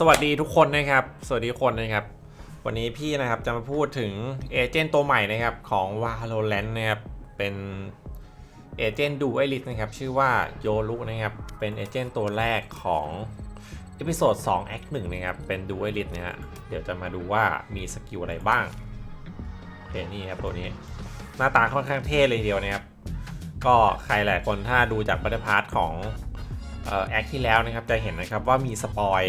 สวัสดีทุกคนนะครับ สวัสดีทุกคนนะครับ วันนี้พี่นะครับจะมาพูดถึงเอเจนต์ตัวใหม่นะครับของ Valorant นะครับ เป็นเอเจนต์ดูไอริสนะครับ ชื่อว่าโยรุนะครับ เป็นเอเจนต์ตัวแรกของเอพิโซด2 Act 1นะครับ เป็นดูไอริสนะฮะ เดี๋ยวจะมาดูว่ามีสกิลอะไรบ้าง โอเค นี่ครับตัวนี้ หน้าตาค่อนข้างเท่เลยเดียวนะครับ ก็ใครหลายคนถ้าดูจากบัตเตอร์พาร์ทของแอคที่แล้วนะครับ จะเห็นนะครับว่ามีสปอย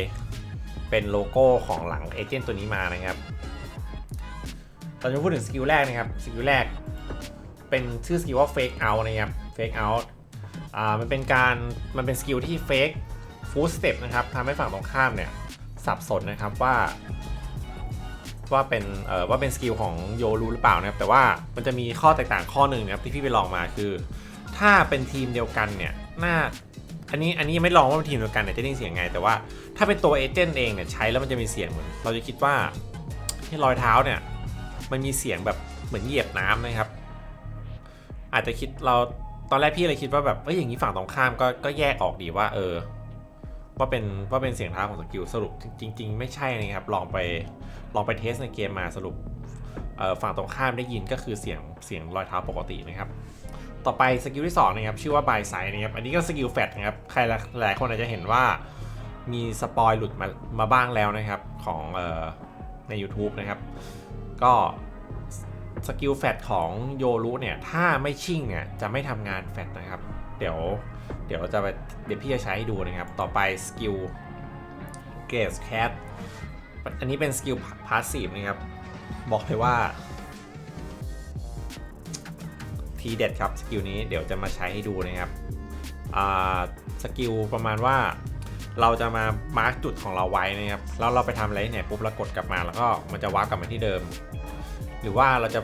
เป็นโลโก้ของหลังเอเจนต์ตัวนี้มานะครับเราจะพูดถึงสกิลแรกนะครับ สกิลแรก เป็นชื่อสกิลว่า Fake Out นะครับ Fake Out อ่า มันเป็นการ มันเป็นสกิลที่ Fake Full Step นะครับทำให้ฝั่งตรงข้ามเนี่ย สับสนนะครับว่า ว่าเป็น เอ่อ ว่าเป็นสกิลของโยรูหรือเปล่านะครับ แต่ว่ามันจะมีข้อแตกต่างข้อหนึ่งนะครับที่พี่ไปลองมาคือ ถ้าเป็นทีมเดียวกันเนี่ย หน่า อันนี้อันนี้ยังไม่ลองว่าเป็นทีมเดียวกันเนี่ยจะได้เสียงไง แต่ว่าถ้าเป็นตัวเอเจนต์เองเนี่ยใช้แล้วมันจะมีเสียงเหมือนเราจะคิดว่าที่รอยเท้าเนี่ยมันมีเสียงแบบเหมือนเหยียบน้ำนะครับ อาจจะคิดเราตอนแรกพี่เลยคิดว่าแบบเอ้ยอย่างนี้ฝั่งตรงข้ามก็ก็แยกออกดีว่าเออว่าเป็นว่าเป็นเสียงเท้าของสกิลสรุปจริง ๆ ไม่ใช่นะครับลองไปลองไปเทสในเกมมาสรุปฝั่งตรงข้ามได้ยินก็คือเสียงเสียงรอยเท้าปกตินะครับ ต่อไปสกิลที่2นะครับชื่อว่าบายไซนะครับอันนี้ก็สกิลแฟตนะครับใครหลายคนอาจจะเห็นว่ามีสปอยหลุดมามาบ้างแล้วนะครับของออใน YouTube นะครับ ก็สกิลแฟตของโยรุเนี่ยถ้าไม่ชิ่งเนี่ยจะไม่ทำงานแฟตนะครับ เดี๋ยวเดี๋ยวจะไปเดี๋ยวพี่จะใช้ให้ดูนะครับ ต่อไปสกิลเกรสแคทอันนี้เป็นสกิลพาสซีฟนะครับ บอกเลยว่า ทีเด็ดครับสกิลนี้เดี๋ยวจะมาใช้ให้ดูนะครับสกิลประมาณว่าเราจะมามาร์กจุดของเราไว้นะครับแล้วเราไปทำอะไรเนี่ยปุ๊บเรากดกลับมาแล้วก็มันจะวาร์ปกลับมาที่เดิม หรือว่าเราจะ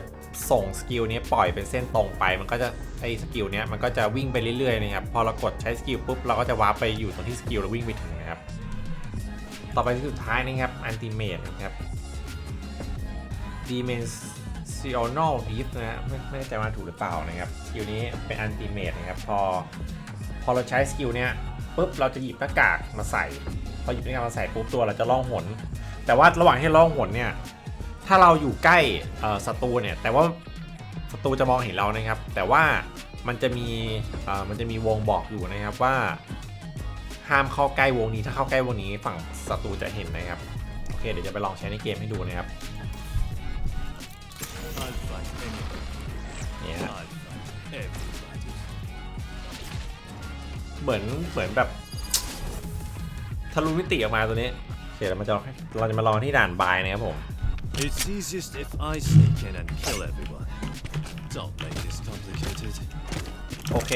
ส่งสกิลนี้ปล่อยเป็นเส้นตรงไปมันก็จะไอสกิลนี้มันก็จะวิ่งไปเรื่อยๆนะครับพอเรากดใช้สกิลปุ๊บเราก็จะวาร์ปไปอยู่ตรงที่สกิลเราวิ่งไปถึงนะครับต่อไปสุดท้ายนะครับอันติเมตนะครับ Dimensional Drift นะฮะไม่ไม่แน่ใจว่าถูกหรือเปล่านะครับสกิลนี้เป็นอันติเมตนะครับ พอพอเราใช้สกิลเนี้ยปุ๊บเราจะหยิบหน้ากากมาใส่ พอหยิบหน้ากากมาใส่ปุ๊บตัวเราจะล่องหน แต่ว่าระหว่างที่ล่องหนเนี่ยถ้าเราอยู่ใกล้อ่อศัตรูเนี่ยแต่ว่าศัตรูจะมองเห็นเรานะครับ แต่ว่ามันจะมีอ่อมันจะมีวงบอกอยู่นะครับว่า ห้ามเข้าใกล้วงนี้ถ้าเข้าใกล้วงนี้ฝั่งศัตรูจะเห็นนะครับโอเคเดี๋ยวจะไปลองใช้ในเกมให้ดูนะครับ เหมือนเหมือนแบบทะลุมิติออกมาตัวนี้โอเคเรามาจะลองเราจะมาลองที่ด่านบายนะครับผม It's easiest if I sneak in and kill everyone. Don't make this complicated. โอเค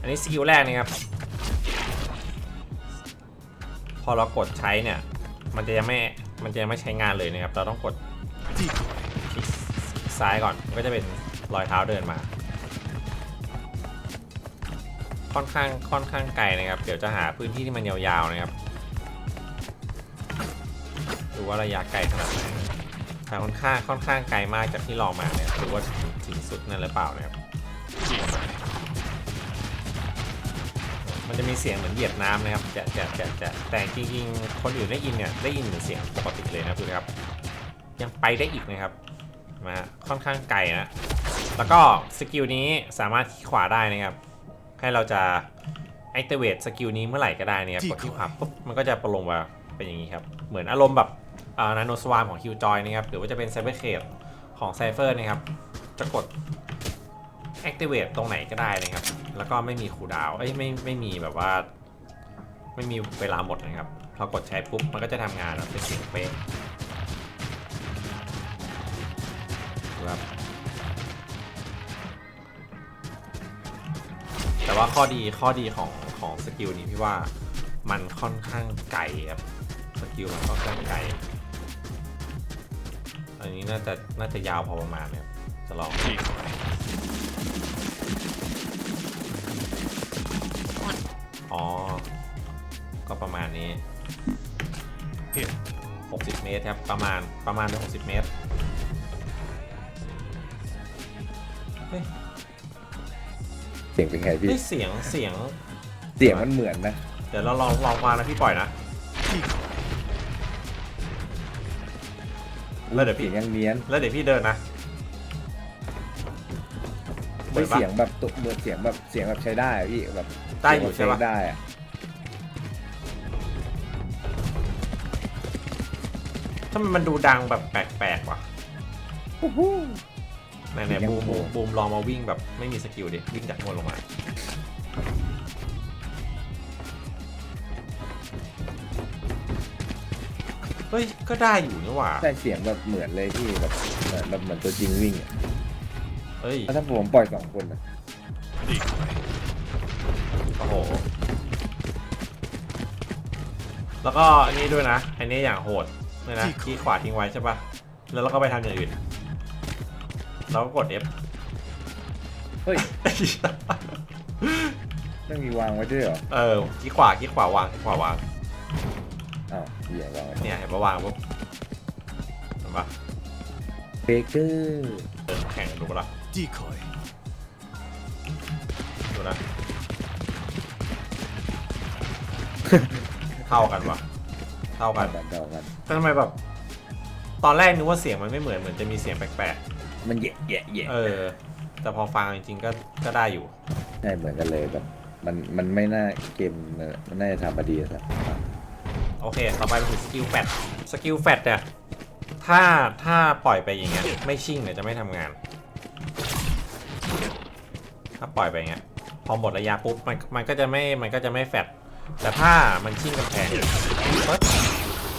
อันนี้สกิลแรกนะครับ พอเรากดใช้เนี่ย มันจะยังไม่ มันจะยังไม่ใช้งานเลยนะครับ เราต้องกด Decoy. คลิกซ้ายก่อน ก็จะเป็นรอยเท้าเดินมา ค่อนข้างค่อนข้างไกลนะครับ เดี๋ยวจะหาพื้นที่ที่มันยาวๆนะครับดูว่าระยะไกลขนาดไหนแต่ค่อนข้างค่อนข้างไกลมากจากที่ลองมาเนี่ยหรือว่าถึงสุดนั่นหรือเปล่านะครับมันจะมีเสียงเหมือนเหยียบน้ำนะครับจะจะจะจะแต่จริงๆคนอื่นได้ยินเนี่ยได้ยินเหมือนเสียงปกติเลยนะคุณครับ ยังไปได้อีกนะครับมาค่อนข้างไกลนะแล้วก็สกิลนี้สามารถคลิกขวาได้นะครับ ให้เราจะ activate สกิลนี้เมื่อไหร่ก็ได้นะครับกดที่ขวาปุ๊บมันก็จะประลงมาเป็นอย่างนี้ครับ เหมือนอารมณ์แบบนาโนสวามของ Killjoy นะครับ หรือว่าจะเป็น Cyber c a d e ของ Cypher นะครับ จะกด activate ตรงไหนก็ได้นะครับ แล้วก็ไม่มีคูลดาวน์เอ้ยไม่ไม่มีแบบว่า ไม่มีเวลาหมดนะครับพอกดใช้ปุ๊บมันก็จะทำงานแบบเป็นเสียงเป๊ะครับ แต่ว่าข้อดีข้อดีของของสกิลนี้พี่ว่ามันค่อนข้างไกลครับสกิลมันค่อนข้างไกลอันนี้น่าจะน่าจะยาวพอประมาณเนี่ยจะลองอ๋อ ก็ประมาณนี้ Here. 60 เมตรครับ ประมาณประมาณเป็น60 เมตรเฮ้ย สียงเป็นไงพี่เสียงเสียง เสียงมันเหมือนนะ เดี๋ยวเราลองลองมางนะพี่ปล่อยนะแล้วเดี๋ยวสีพี่ยงยังเนียนแล้วเดี๋ยวพี่เดินนะ เหมืไม่อนเสียงแบบตุเหมือนเสียงแบบเสียงแบบใช้ได้พี่แบบได้อยู่ใช่ปะเได้อะทำไมมันดูดังแบบแปลกๆวะ ฮู้ ฮู้ไหนๆบูมบูมบูมลองมาวิ่งแบบไม่มีสกิลดิวิ่งจากบนลงมาเฮ้ยก็ได้อยู่นี่หว่าใช่เสียงแบบเหมือนเลยพี่แบบเหมือนแบบเหมือนตัวจริงวิ่งอะเฮ้ยแล้วถ้าผมปล่อยสองคนอะ Decoy. โอ้โหแล้วก็อันนี้ด้วยนะอันนี้อย่างโหดเลยนะคีย์ขวาทิ้งไว้ใช่ปะแล้วเราก็ไปทำอย่างอื่น เราก็กด F เฮ้ยไม่มีวางไว้ด้วยเหรอเออคีย์ขวาคีย์ขวาวางคีย์ขวาวาง อ้าวเหี้ยวางไว้เนี่ยเห็นปะวางปุ๊บเห็นปะเบเกอร์เดินแข่งดูปะล่ะ Decoy. ดูนะ เท่ากันวะเท่ากันกันเดากัน แต่ทำไมแบบ ตอนแรกนึกว่าเสียงมันไม่เหมือนเหมือนจะมีเสียงแปลก มันแย่แย่แย่ๆเออ แต่พอฟังจริงๆก็ก็ได้อยู่ ใช่เหมือนกันเลยแบบ มันมันไม่น่าเกมมันน่าจะทำมาดีอะครับโอเค ต่อไปเป็นสกิลแฟตสกิลแฟตเนี่ย ถ้าถ้าปล่อยไปอย่างเงี้ย ไม่ชิ่งเนี่ยจะไม่ทำงาน ถ้าปล่อยไปอย่างเงี้ย พอหมดระยะปุ๊บ มันมันก็จะไม่ มันก็จะไม่แฟตแต่ถ้ามันชิ่งกำแพงปึ๊บ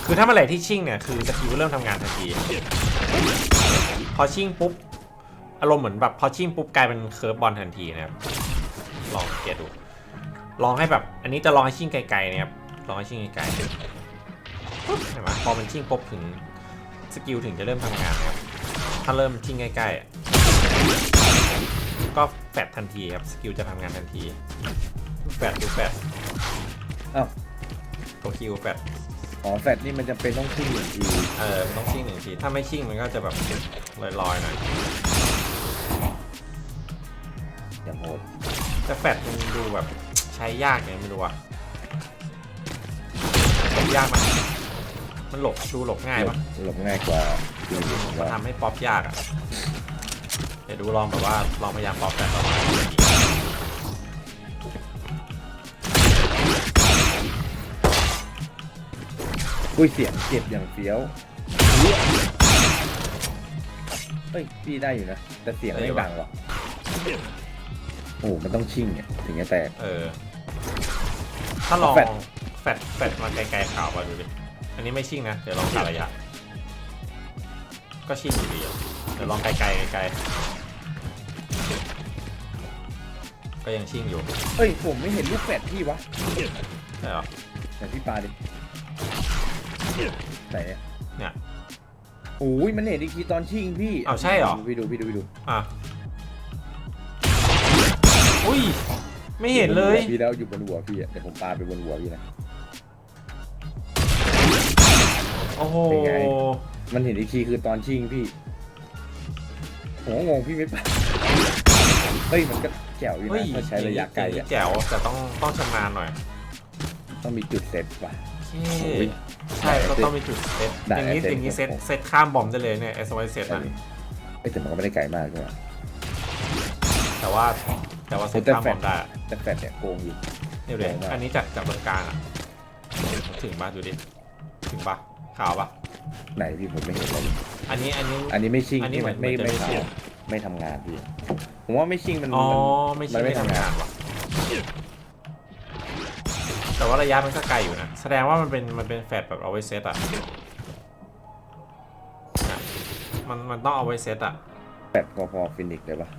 คือถ้าเมื่อไหร่ที่ชิ่งเนี่ย คือสกิลเริ่มทำงานทันทีพ อชิ่งปุ๊บ อารมณ์เหมือนแบบพอชิ่งปุ๊บกลายเป็นเคิร์ฟบอลทันทีนะครับ ลองเกียดู ลองให้แบบ อันนี้จะลองให้ชิ่งไกลๆนะครับ ลองให้ชิ่งไกลๆปุ๊บเห็นไหมพอมันชิ่งปุ๊บถึงสกิลถึงจะเริ่มทำงานนะครับ ถ้าเริ่มชิ่งใกล้ๆอะก็แฟดทันทีครับ สกิลจะทำงานทันที แฟดดูแฟดอ้าวตัวคิวแฟด อ๋อแฟตนี่มันจะเป็นต้องขึ้นหนึ่งทีเออมันต้องชิ่งหนึ่งทีถ้าไม่ชิ่งมันก็จะแบบลอยๆหน่อยอย่างโหดแต่แฟดมันดูแบบใช้ยากไงไม่รู้อะหลบยากไหมมันหลบดูหลบง่ายปะหลบง่ายกว่าจริงมันว่าทำให้ป๊อปยากอะเดี๋ยวดูลองแบบว่าลองพยายามป๊อปแต่ต่อมาอุ้ย เสียงเจ็บอย่างเฟี้ยวเฮ้ยพี่ได้อยู่นะ แต่เสียงไม่ดังว่ะโอ้โหมันต้องชิ่งเนี่ยถึงจะแตก เออ ถ้าลองแฟด แฟดแฟดมาไกลๆข่าวมาดูดิ อันนี้ไม่ชิ่งนะ เดี๋ยวลองกะระยะ ก็ชิ่งอยู่ดีอะเดี๋ยวลองไกลๆไกลๆก็ยังชิ่งอยู่เฮ้ยผมไม่เห็นลูกแฟดพี่วะใช่เหรอไหนพี่ปาดิ ไหนอะเนี่ยโอ้ยมันเห็นอีกทีตอนชิ่งพี่อ้าวใช่เหรอ พี่ดูพี่ดูพี่ดูอะอุ้ย ไม่เห็นเลย พี่แล้วอยู่บนหัวพี่อะเดี๋ยวผมปาไปบนหัวพี่นะ โอ้โห เป็นไง มันเห็นอีกทีคือตอนชิ่งพี่ผมก็งงพี่ไม่ปาเฮ้ยมันก็แจ๋วอยู่เฮ้ยนะถ้าใช้ระยะไกลอย่างนี้อะแจ๋วแต่ต้องต้องชำนาญหน่อยต้องมีจุดเซตว่ะ โอโอ้เคย ใช่ก็ต้องมีจุดเซตได้อย่างนี้เซตอย่างนี้เซตผม เซตข้ามบอมได้เลยเนี่ย S Y เซตใช่อะดิเอ้ยแต่มันก็ไม่ได้ไกลมากใช่ไหมแต่ว่าแต่ว่าเซตแต่ข้ามแฟบลอชมได้อะแต่แฟดเนี่ยโกงอยู่นี่เลยโกงมากอันนี้จากจากตรงกลางอะถึงปะดูดิถึงปะข่าวปะไหนพี่ผมไม่เห็นเลยอันนี้อันนี้ อันนี้ไม่ชิ่งอันนี้พี่เหมือนไม่เหมืไม่อนจะไม่ขาวชิ่งไม่ทำงานพี่ผมว่าไม่ชิ่งมันอ๋อมันไม่มัใช่นไม่ไม่ทำทำงางานนว่ะ แต่ว่าระยะมันก็ไกลอยู่นะ แสดงว่ามันเป็นมันเป็นแฟดแบบเอาไว้เซตอะน่ะมันมันต้องเอาไว้เซตอะแฟดพอๆฟินิกส์เลยปะ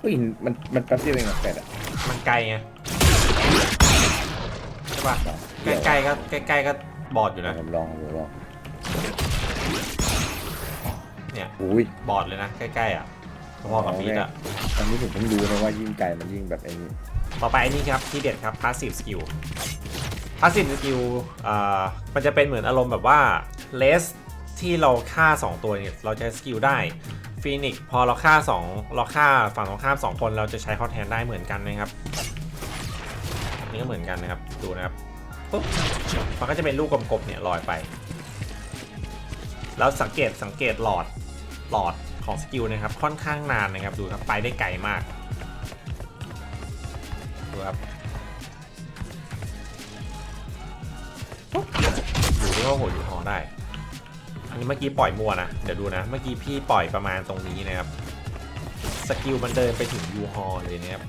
เฮ้ยมันมันแป๊บเดียวเองอะแฟดอะมันไกลไงใช่ปะใกเดี๋ยวล้ๆก็ใกล้ๆก็บอดอยู่นะผมลองผมลองเนี่ยอุ้ยบอดเลยนะใกล้ๆอะ พอๆกับฟีดอะอันนี้ผมเพิ่งรู้นะว่ายิ่งไกลมันยิ่งแบบไอ้นี่ต่อไปอันนี้ครับที่เด็ดครับ passive skill passive skill อ่ามันจะเป็นเหมือนอารมณ์แบบว่า less ที่เราฆ่า 2 ตัวเนี่ยเราจะสกิลได้ Phoenix พอเราฆ่า 2 เราฆ่าฝั่งตรงข้าม 2 คนเราจะใช้เขาแทนได้เหมือนกันนะครับอันนี่ก็เหมือนกันนะครับดูนะครับปุ๊บมันก็จะเป็นลูกกลมๆเนี่ยลอยไป แล้วสังเกตสังเกตหลอดหลอด ของสกิลนะครับค่อนข้างนานนะครับดูครับไปได้ไกลมากดูครับอยู่ที่ว่าโหอยู่หอได้ อันนี้เมื่อกี้ปล่อยมัวนะ เดี๋ยวดูนะ เมื่อกี้พี่ปล่อยประมาณตรงนี้นะครับ สกิลมันเดินไปถึงยูฮอเลยนะครับ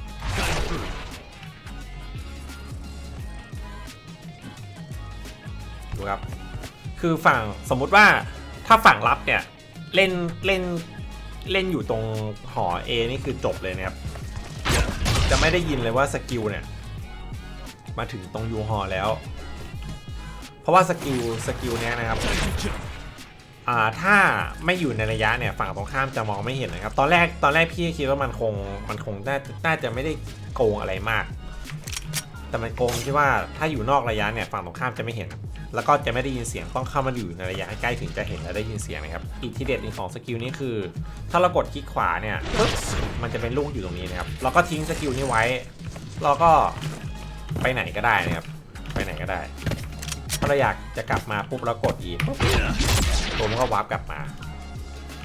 ดูครับ คือฝั่งสมมุติว่าถ้าฝั่งรับเนี่ย เล่นเล่น เล่นอยู่ตรงหอ A นี่คือจบเลยนะครับ จะไม่ได้ยินเลยว่าสกิลเนี่ย มาถึงตรงยูหอแล้ว เพราะว่าสกิลสกิลเนี้ยนะครับอ่าถ้าไม่อยู่ในระยะเนี่ยฝั่งตรงข้ามจะมองไม่เห็นนะครับ ตอนแรกตอนแรกพี่คิดว่ามันคงมันคงน่าจะไม่ได้โกงอะไรมาก แต่มันโกงที่ว่าถ้าอยู่นอกระยะเนี่ยฝั่งตรงข้ามจะไม่เห็น แล้วก็จะไม่ได้ยินเสียงต้องเข้ามาอยู่ในระยะใกล้ถึงจะเห็นและได้ยินเสียงนะครับอีกที่เด็ดหนึ่งของสกิลนี้คือ ถ้าเรากดคลิกขวาเนี่ยปึ๊บมันจะเป็นลูกอยู่ตรงนี้นะครับเราก็ทิ้งสกิลนี้ไว้ เราก็ไปไหนก็ได้นะครับไปไหนก็ได้ ถ้าเราอยากจะกลับมาปุ๊บเรากดอีปุ๊บตัวมันก็วาร์ปกลับมา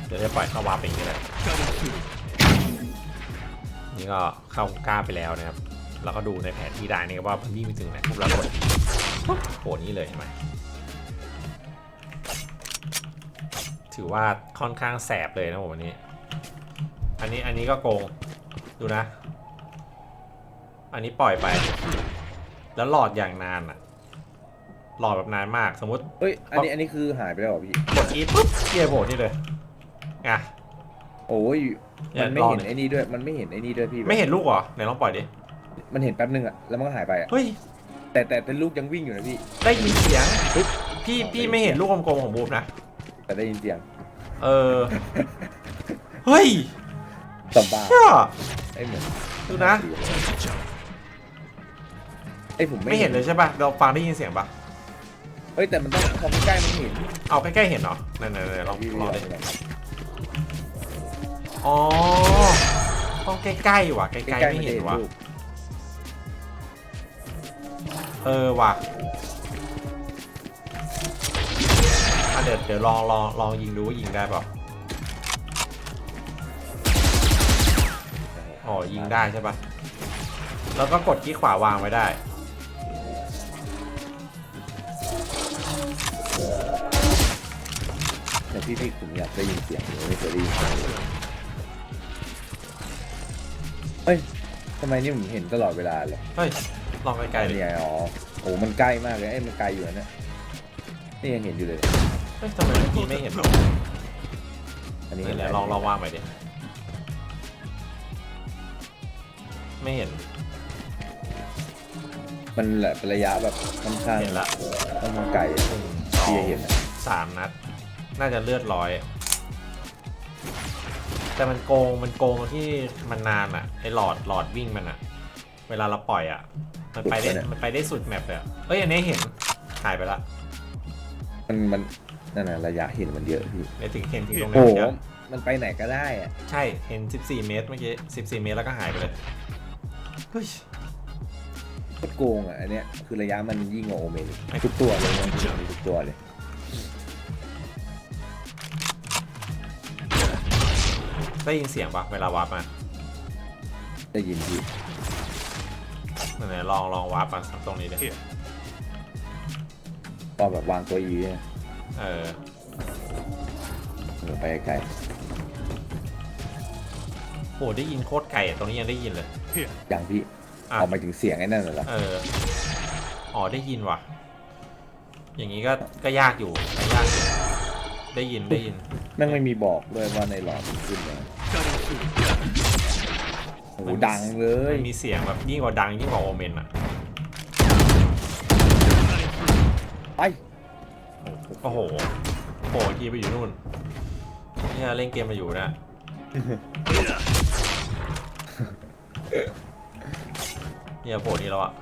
เดี๋ยวจะปล่อยเข้าวาร์ปเองก็ได้นี่ก็เข้ากล้าไปแล้วนะครับ แล้วก็ดูในแผนที่ได้นี่ว่ามันวิ่งไปถึงไหนปุ๊บแล้วกดปุ๊บโผล่นี้เลยใช่ไหมถือว่าค่อนข้างแสบเลยนะผมวันนี้ อันนี้อันนี้ก็โกงดูนะ อันนี้ปล่อยไป แล้วหลอดอย่างนานอะหลอดแบบนานมากสมมติเฮ้ย อันนี้อันนี้คือหายไปแล้วเหรอพี่ กดอีปุ๊บเกียร์โผล่นี่เลยอะโอ้ยเนี่ยมันไม่รอเห็นหน่อยไอ้นี่ด้วย มันไม่เห็นไอ้นี่ด้วยพี่ ไม่เห็นลูกเหรอไหนลองปล่อยดิ มันเห็นแป๊บนึงอะแล้วมันก็หายไปอะเฮ้ย แต่แต่แต่ลูกยังวิ่งอยู่นะพี่ ได้ยินเสียงปึ๊บพี่พี่ไม่เห็นลูกกลมๆของบูมนะ แต่ได้ยินเสียงเออ เฮ้ยสบายเชื่อไอ้เหมือนดูนะ ไอ้ผมไม่ไม่เห็นเลยใช่ป่ะ เราฟังได้ยินเสียงป่ะ เฮ้ยแต่มันต้องพอใกล้ๆมันเห็นเอาใกล้ๆเห็นเหรอนั่นๆๆลองพี่ลองดิพี่อ๋อ ต้องใกล้ๆว่ะ ใกใกล้ล้ๆๆไม่มันเห็เห็นนว่ะลูก เออว่ะอะเดี๋ยวเดี๋ยวลองลองลองยิงดูว่ายิงได้เปล่าอ๋อยิงได้ใช่ป่ะแล้วก็กดที่ขวาวางไว้ได้ แต่พี่พี่ผมอยากได้ยินเสียงผมไม่เคยได้ยินเสียงเลยเฮ้ยทำไมนี่ผมเห็นตลอดเวลาเลย เฮ้ย ลองใกล้ๆดินี่ไงอ๋อโอ้มันใกล้มากเลยไอ้ยมันไกลอยู่นะเนี่ยนี่ยังเห็นอยู่เลย เฮ้ยทำไมเมื่อกี้ไม่เห็นหรออันนี้เดี๋เห็นยวลองลองวางไปดิไม่เห็นมันแหละเป็นระยะแบบค่อนข้างเห็นละค่อนข้างไกลหนึ่งสอพี่งเห็นนะสามนัด น่าจะเลือดร้อย แต่มันโกงมันโกงที่มันนานอะไอหลอดหลอดวิ่งมันอะเวลาเราปล่อยอะ มันไปได้มันไปได้สุดแมปเลยอะเอ้ยอันนี้เห็นหายไปละมันมันนั่นน่ะระยะเห็นมันเยอะพี่ไม่ถึงเห็นถึงตรงไหนโอ้โหเดี๋ยวมันไปไหนก็ได้อะใช่เห็น 14 เมตรเมื่อกี้14 เมตรแล้วก็หายไปเลยเฮ้ย โคตรโกงอะอันเนี้ยคือระยะมันยิ่งกว่าโอเมนอีกทุกตัวเลยนะทุกตัวเลยได้ยินเสียงปะเวลาวาร์ปมาได้ยินพี่ ไหนๆลองลองวาร์ปมาตรงนี้ดิตอนแบบวางตัวอีเนี่ยเออเออไปไกลโหได้ยินโคตรไกลอะตรงนี้ยังได้ยินเลยๆอย่างพี่อะออกมาถึงเสียงไอ้นั่นน่ะเหรอเอออ๋อได้ยินว่ะ อย่างนี้ก็ก็ยากอยู่ก็ยากอยู่ได้ยินได้ยิน แม่งไม่มีบอกด้วยว่าในหลอดมันขึ้นมาโอ้ โหดังเลยมันมีเสียงแบบยิ่งกว่าดังยิ่งกว่าโอเมนอะไปโอ้โหโผล่ทีไปอยู่นู่นเนี่ยเล่นเกมมาอยู่นะ เนี่ยโผล่นี่แล้วอะ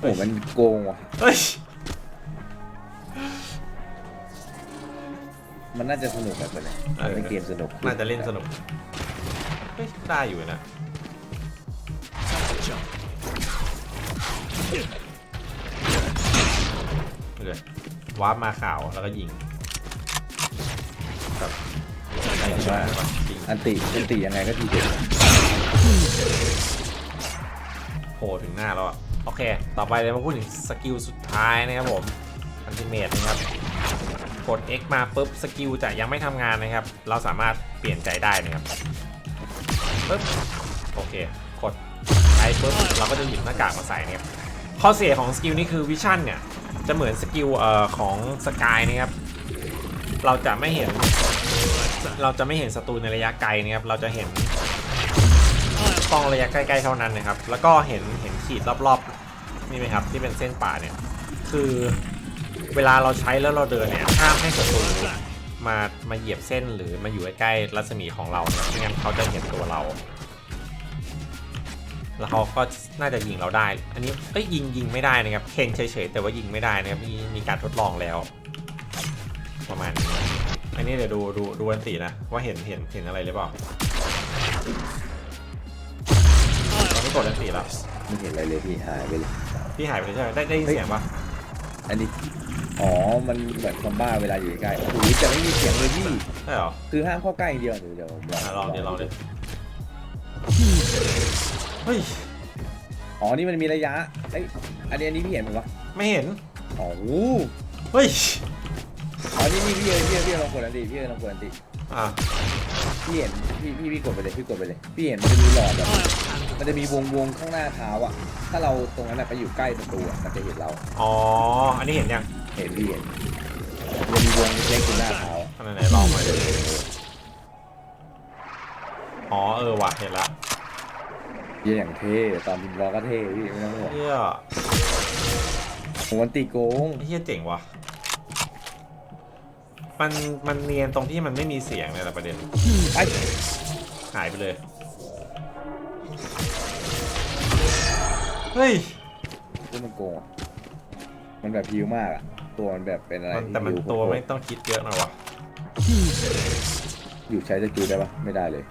โอ้โหมันโกงว่ะ เฮ้ย มันน่าจะสนุกแบบนี้มันเป็นเกมสนุกน่าจะเล่นสนุก เฮ้ย ได้อยู่นะ เลยวาร์ปมาข่าวแล้วก็ยิงแบบอะไรที่ว่าจริงอันติอันติยังไงก็ทีเด็ดโผล่ถึงหน้าแล้วอะโอเค ต่อไปเรามาพูดถึงสกิลสุดท้ายนะครับผมอันติเมตนะครับ กด X มาปุ๊บสกิลจะยังไม่ทำงานนะครับ เราสามารถเปลี่ยนใจได้นะครับปุ๊บโอเค กดใช้ปุ๊บเราก็จะหยิบหน้ากากมาใส่นะครับ ข้อเสียของสกิลนี้คือวิชั่นเนี่ย จะเหมือนสกิลเอ่อของสกายนะครับ เราจะไม่เห็น เราจะไม่เห็นศัตรูในระยะไกลนะครับ เราจะเห็นกล้องระยะใกล้ๆเท่านั้นนะครับ แล้วก็เห็นเห็นขีดรอบๆนี่ไหมครับที่เป็นเส้นป่าเนี่ย คือเวลาเราใช้แล้วเราเดินเนี่ยห้ามให้ศัตรูมามาเหยียบเส้นหรือมาอยู่ใกล้ๆรัศมีของเราเนี่ยไม่งั้นเขาจะเห็นตัวเรา แล้วเขาก็น่าจะยิงเราได้ อันนี้เอ้ยยิงยิงไม่ได้นะครับเพ่งเฉยๆแต่ว่ายิงไม่ได้นะครับมีมีการทดลองแล้ว ประมาณนี้อันนี้เดี๋ยวดูดูดูอันตีนะว่าเห็นเห็นเห็นอะไรหรือเปล่าตอนนี้กดอันตีแล้วไม่เห็นอะไรเลยพี่หายไปเลย พี่หายไปเลยใช่ไหมได้ได้ยินเสียงปะอันนี้ อ๋อ มันเหมือนคอมบ้าเวลาอยู่ใกล้ๆโอ้โหจะไม่มีเสียงเลยพี่ใช่เหรอ คือห้ามเข้าใกล้อย่างเดียวเดี๋ยวเดี๋ยวผมอะลองเดี๋ยวลองดิเฮ้ย อ๋อ นี่มันมีระยะเอ้ยอันนี้อันนี้พี่เห็นไหมวะไม่เห็น อ๋อโหเฮ้ย อ๋อนี่นี่พี่เอ๋พี่เอ๋พี่เอ๋ลองกดอันติพี่เอ๋ลองกดอันติอะ พี่เห็นพี่พี่พี่กดไปเลยพี่กดไปเลย พี่เห็นมันจะมีหลอดแบบมันจะมีวงวงข้างหน้าเท้าอะ ถ้าเราตรงนั้นน่ะไปอยู่ใกล้ประตูอะมันจะเห็นเรา อ๋อ อันนี้เห็นยังเห็นพี่เห็นมันจะมีวงเล็กๆตรงหน้าเท้าอะอันไหนๆลองมาดูอ๋อ เออว่ะเห็นละ เยี่ยอย่างเท่ตอนบินล้อก็เท่พี่ไม่ต้องห่วงเฮียผมวันติโกงเฮียเจ๋งว่ะ มันมันเนียนตรงที่มันไม่มีเสียงเลยแหละประเด็นไอ้หายไปเลย เฮ้ย ที่มันโกงอะมันแบบพิวมากอะตัวมันแบบเป็นอะไรมันที่แต่มันพิตัวโคตรไม่ต้องคิดเยอะหน่อยวะอยู่ใช้สกิลได้ปะไม่ได้เลย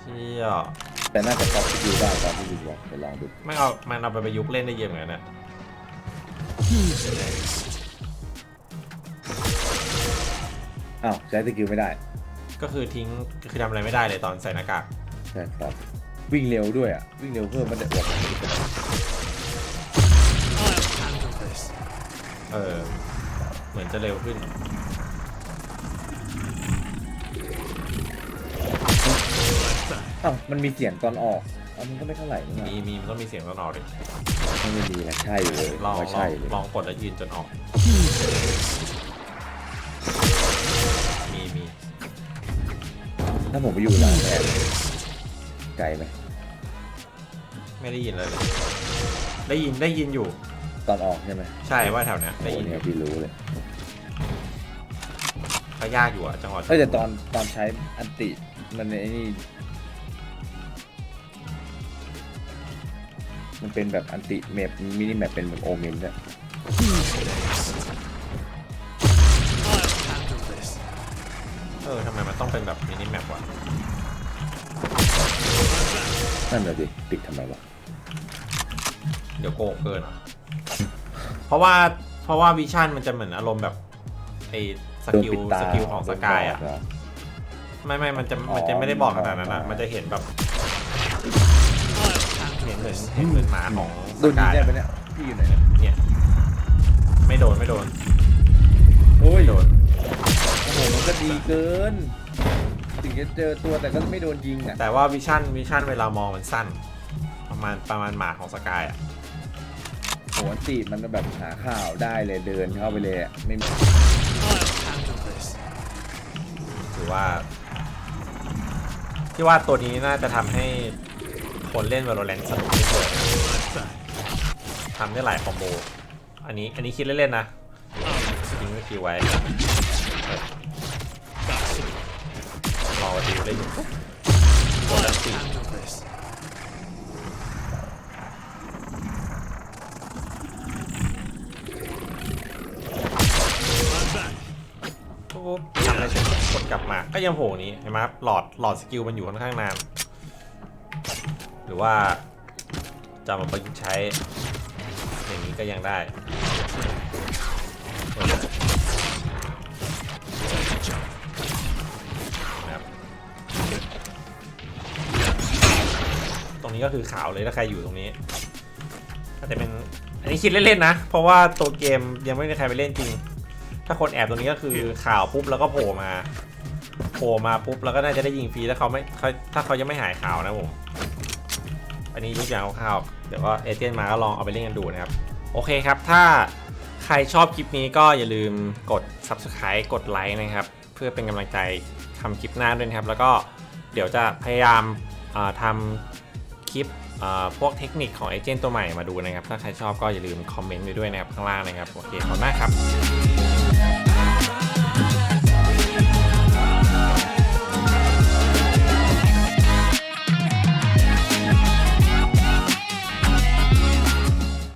เชี่ยแต่น่าจะก๊อปสกิลได้ตอนที่บินบอกไปลองดูไม่เอามันเอาไปประยุกต์เล่นได้เยอะเหมือนกันนะอ้าวใช้สกิลไม่ได้ก็คือทิ้งคือทำอะไรไม่ได้เลยตอนใส่หน้ากากใช่ครับวิ่งเร็วด้วยอะวิ่งเร็วเพิ่มมันจะอวก Handle this. เออเหมือนจะเร็วขึ้น อ้าวมันมีเสียงตอนออกอันนี้ก็ไม่เท่าไหร่นี่มีมีมันต้องมีเสียงตอนออกดิมันไม่มีนะใช่เลยลองว่าลอใช่งเลยลองกดแล้วยืนจนออก มีมีถ้าผมไปอยู่หลังแทนไกลไหมไม่ได้ยินเลยเลย ได้ยินได้ยินอยู่ ตอนออกใช่ไหมใช่ว่าแถวเนี้ยได้โอ้ยินอเนี่ยยู่พี่รู้เลยก็ยากอยู่อะจังหวะเอ้ยแต่ตอนตอนใช้อันติมันไอ้นี่ มันเป็นแบบอันติแมปมินิแมปเป็นแบบโอเมนเนี่ย Handle this. เออทำไมมันต้องเป็นแบบมินิแมปวะนั่นแหละดิติดทำไมวะเดี๋ยวโกงเกินเหรอเพราะว่าเพราะว่าวิชั่นมันจะเหมือนอารมณ์แบบไอ้สโดนกิลปิดตาสกิลของสกายอะโดนบดเหรไม่ไม่มันจะอ๋อมันจะไม่ได้บอกขนาดนั้นอะอ๋อมันจะเห็นแบบ เห็นเหมือนเห็นเหมือนหมาของโดสนยิงกายได้อะปะเนี่ย พี่อยู่ไหนเนี่ยเนี่ย ไม่โดนไม่โดนโอ้ยไม่โดนโอ้โหมันก็ดีเกิน ถึงจะเจอตัวแต่ก็ไม่โดนยิงอะแต่ว่าวิชั่นวิชั่นเวลามองมันสั้น ประมาณประมาณหมาของสกายอะโหอันติมันแบบหาข่าวได้เลยเดินเข้าไปเลยอะไม่มี Handle this. ถือว่าที่ว่าตัวนี้น่าจะทำให้ คนเล่น Valorant สนุกที่สุดทำได้หลายคอมโบ อันนี้อันนี้คิดเล่นๆนะทิ้งไว้คิวไว้รอติวได้อยู่ปุ๊บกดนตี Handle this. ปุ๊บทำอะไรเสร็จกดกลับมา ก็ยังโผล่นี้เห็นไหมครับหลอดหลอดสกิลมันอยู่ค่อนข้างนาน หรือว่าจะมาประยุกต์ใช้อย่างนี้ก็ยังได้ตรงนี้ก็คือขาวเลยถ้าใครอยู่ตรงนี้อาจจะเป็นอันนี้คิดเล่นๆนะ เพราะว่าตัวเกมยังไม่มีใครไปเล่นจริง ถ้าคนแอบตรงนี้ก็คือข่าวปุ๊บแล้วก็โผล่มา โผล่มาปุ๊บแล้วก็น่าจะได้ยิงฟรีถ้าเขาไม่ถ้าเขายังไม่หายขาวนะผม นนี้ยกอย่างคร่าวๆเดี๋ยวก็เอเจนต์มาก็ลองเอาไปเล่นกันดูนะครับ โอเคครับ ถ้าใครชอบคลิปนี้ก็อย่าลืมกด subscribe กดไลค์นะครับ เพื่อเป็นกำลังใจทำคลิปหน้าด้วยนะครับ แล้วก็เดี๋ยวจะพยายามทำคลิปพวกเทคนิคของเอเจนต์ตัวใหม่มาดูนะครับ ถ้าใครชอบก็อย่าลืมคอมเมนต์ไว้ด้วยนะครับข้างล่างนะครับ โอเคขอบคุณมากครับ